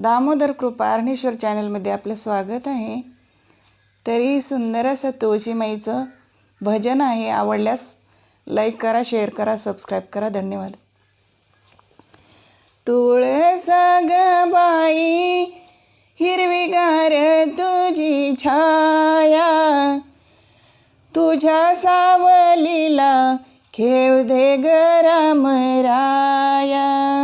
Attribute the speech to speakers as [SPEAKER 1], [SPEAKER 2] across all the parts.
[SPEAKER 1] दामोदर कृपा अर्णेश्वर चॅनलमध्ये आपलं स्वागत आहे. तरी सुंदर असं तुळशीमाईचं भजन आहे आवडल्यास लाईक करा शेअर करा सबस्क्राईब करा. धन्यवाद. तुळस ग बाई हिरवीगार तुझी छाया तुझ्या सावलीला खेळू दे गरम राया.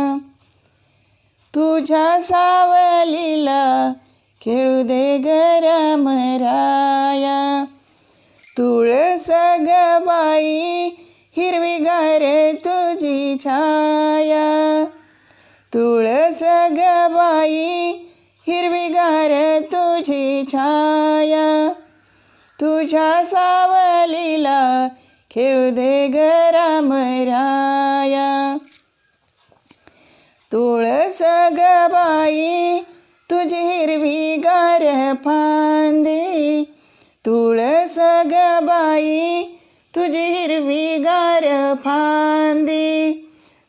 [SPEAKER 1] तुझ्या सावलीला खेळू दे गरम राया. तुळस ग बाई हिरवीगार तुझी छाया. तुळस ग बाई हिरवीगार तुझी छाया. तुझ्या सावलीला खेळू दे गरम राया. तुळस ग बाई तुझी हिरवी गार फांदी. तुळस ग बाई तुझी हिरवी गार फांदी.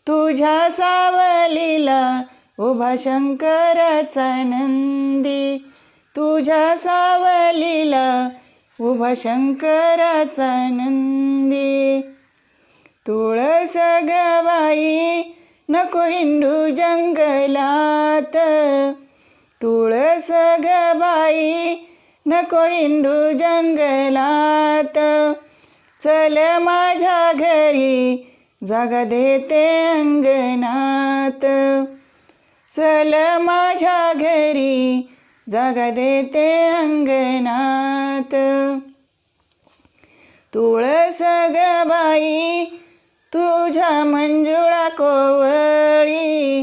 [SPEAKER 1] तुझ्या सावलीला उभा शंकराचा नंदी. तुझ्या सावलीला उभा शंकराचा नंदी. तुळस ग बाई नको हिंडू जंगलात. तुळस ग बाई नको हिंडू जंगलात. चल माझ्या घरी जागा देते अंगणात. चल माझ्या घरी जागा देते अंगणात. तुळस ग बाई तुझ्या मंजुळा कोवळी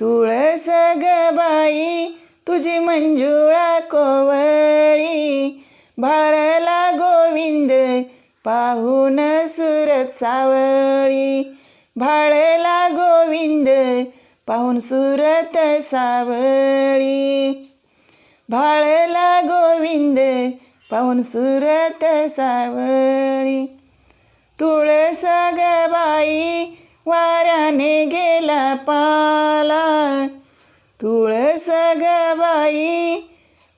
[SPEAKER 1] तुळस ग बाई तुझी मंजुळा कोवळी. भाळला गोविंद पाहून सुरत सावळी. भाळला गोविंद पाहून सुरत सावळी. भाळला गोविंद पाहून सुरत सावळी. तुळस ग बाई वाऱ्याने गेला पाला. तुळस ग बाई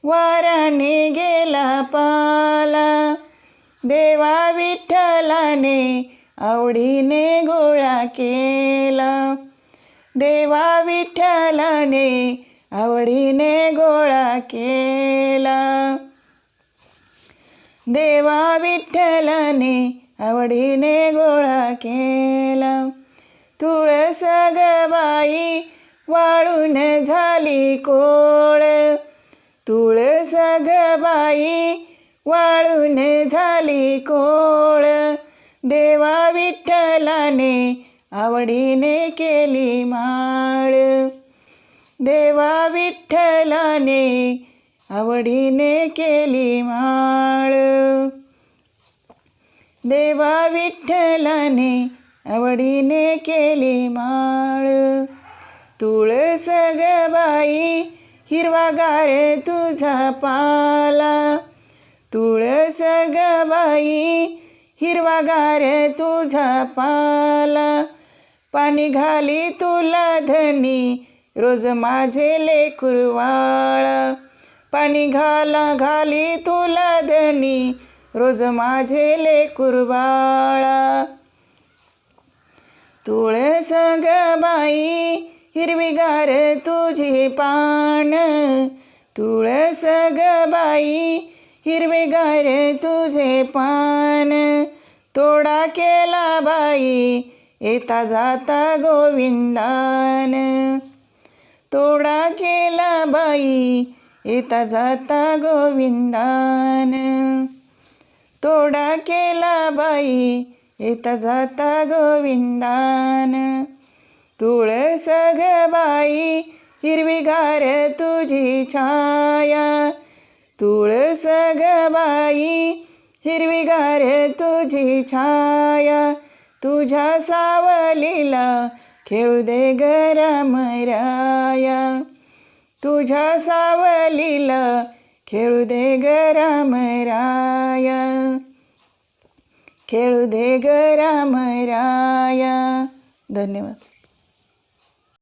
[SPEAKER 1] वाऱ्याने गेला पाला. देवा विठ्ठलाने आवडीने गोळा केला. देवा विठ्ठलाने आवडीने गोळा केला. देवा विठ्ठलाने आवडीने गोळा केला. तुळस गबाई बाई वाळून झाली कोळ. तुळस गबाई बाई वाळून झाली कोळ. देवा विठ्ठलाने आवडीने केली माळ. देवा विठ्ठलाने आवडीने केली माळ. देवा विठ्ठलाने आवडीने केली माळ. तुळस ग बाई हिरवागार तुझा पाला. तुळस ग बाई हिरवागार तुझा पाला. पाणी घाली तुला धनी रोज माझे लेकुरवाळा पाणी घाला घाली तुला धनी रोज माझे लेकुरवाळा तुळस ग बाई हिरवीगार तुझे पान. तुळस ग बाई हिरवेगार तुझे पान. तोडा केला बाई येता जाता गोविंदान. तोडा केला बाई येता जाता गोविंदान. एवढा केला बाई येता जाता गोविंदान. तुळस ग बाई हिरवीगार तुझी छाया. तुळस ग बाई हिरवीगार तुझी छाया. तुझ्या सावलीला खेळू दे गरमराया तुझ्या सावलीला खेळू दे गरमराया खेळू दे गरम राया धन्यवाद